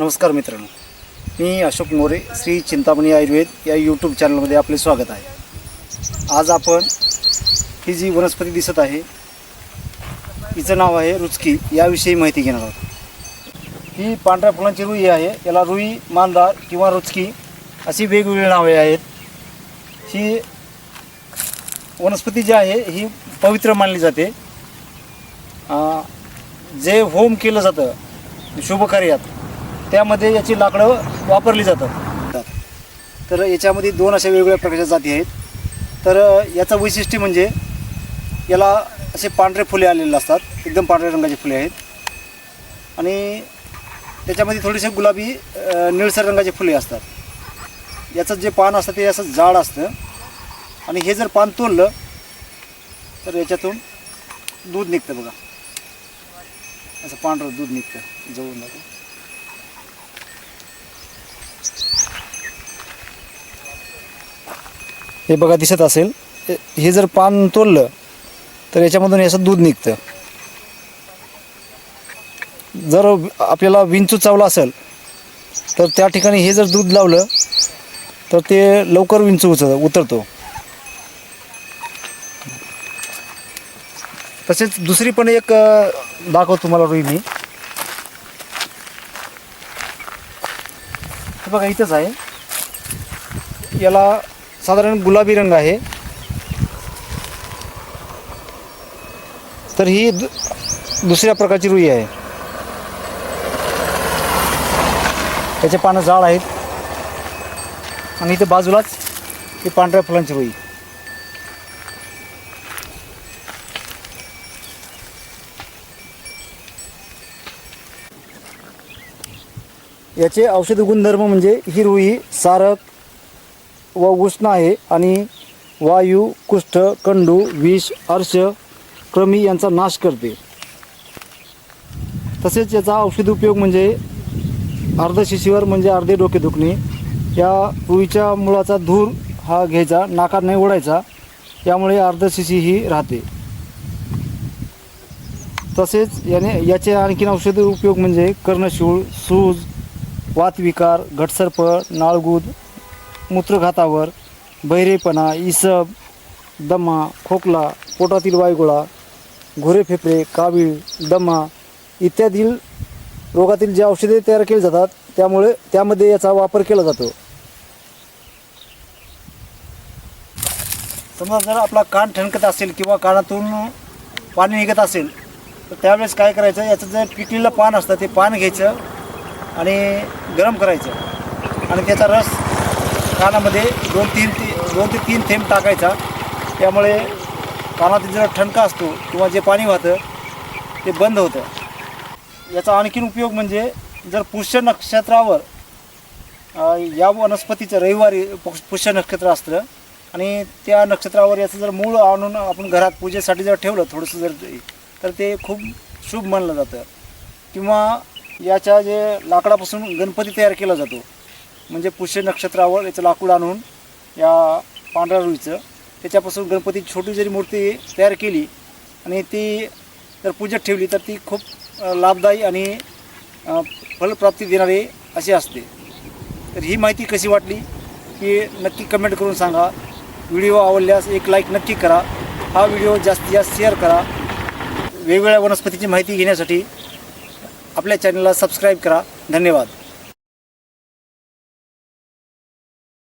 नमस्कार मित्रांनो. मी अशोक मोरे श्री चिंतामणी आयुर्वेद या यूट्यूब चॅनलमध्ये आपले स्वागत आहे. आज आपण ही जी वनस्पती दिसत आहे हिचं नाव आहे रुचकी. याविषयी माहिती घेणार आहोत. ही पांढऱ्या फुलांची रुई आहे. याला रुई मांदार किंवा रुचकी अशी वेगवेगळी नावे आहेत. ही वनस्पती जी आहे ही पवित्र मानली जाते. जे होम केलं जातं शुभ कार्यात त्यामध्ये याची लाकडं वापरली जातात. तर याच्यामध्ये दोन अशा वेगवेगळ्या प्रकारच्या जाती आहेत. तर याचं वैशिष्ट्य म्हणजे याला असे पांढरे फुले आलेले असतात. एकदम पांढऱ्या रंगाची फुले आहेत. आणि त्याच्यामध्ये थोडेसे गुलाबी निळसर रंगाचे फुले असतात. याचं जे पान असतं ते असं जाड असतं. आणि हे जर पान तोडलं तर याच्यातून दूध निघतं बघा. असं पांढरं दूध निघतं जवळून जातं. हे बघा दिसत असेल. हे- जर पान तोडलं तर याच्यामधून याचं दूध निघतं. जर आपल्याला विंचू चावला असेल तर त्या ठिकाणी हे जर दूध लावलं तर ते लवकर विंचू उच उतरतो. तसेच दुसरी पण एक दाखवतो तुम्हाला रुई मी. हे बघा इथंच आहे. याला साधारण गुलाबी रंग आहे. तर ही दु- दुसऱ्या प्रकारची रुई आहे. त्याचे पानं जाड आहेत. आणि इथे बाजूलाच ही पांढऱ्या फुलांची रुई. याचे औषधी गुणधर्म म्हणजे ही रुई सारक व उष्ण आहे आणि वायू कुष्ठ कंडू विष अर्श क्रमी यांचा नाश करते. तसेच याचा औषधी उपयोग म्हणजे अर्धशिशीवर म्हणजे अर्धे डोके दुखणे. या रुईच्या मुळाचा धूर हा घ्यायचा नाकार नाही ओढायचा. यामुळे अर्धशिशी ही राहते. तसेच याने याचे आणखीन औषधी उपयोग म्हणजे कर्णशूळ सूज वातविकार घटसर्प नाळगूद मूत्रघातावर बहिरेपणा इसब दमा खोकला पोटातील वायुगोळा घोरे फेफरे कावीळ दमा इत्यादी रोगातील जे औषधे तयार केली जातात त्यामुळे त्यामध्ये याचा वापर केला जातो. समजा जर आपला कान ठणकत असेल किंवा कानातून पाणी निघत असेल तर त्यावेळेस काय करायचं? याचं जे पिकलेलं पान असतं ते पान घ्यायचं आणि गरम करायचं. आणि त्याचा रस कानामध्ये दोन तीन ती दोन ते तीन थेंब टाकायचा. त्यामुळे कानातील जरा ठणका असतो किंवा जे पाणी वाहतं ते बंद होतं. याचा आणखीन उपयोग म्हणजे जर पुष्य नक्षत्रावर या वनस्पतीचं रविवारी पुष्य नक्षत्र असतं आणि त्या नक्षत्रावर याचं जर मूळ आणून आपण घरात पूजेसाठी जर ठेवलं थोडंसं जर तर ते खूप शुभ मानलं जातं. किंवा याच्या जे लाकडापासून गणपती तयार केला जातो म्हणजे पुष्य नक्षत्रावर याचं लाकूड आणून या पांढऱ्या रुईचं त्याच्यापासून गणपती छोटी जरी मूर्ती तयार केली आणि ती जर पूजेत ठेवली तर ती खूप लाभदायी आणि फलप्राप्ती देणारी अशी असते. तर ही माहिती कशी वाटली की नक्की कमेंट करून सांगा. व्हिडिओ आवडल्यास एक लाईक नक्की करा. हा व्हिडिओ जास्तीत जास्त शेअर करा. वेगवेगळ्या वनस्पतीची माहिती घेण्यासाठी आपल्या चॅनलला सबस्क्राईब करा. धन्यवाद.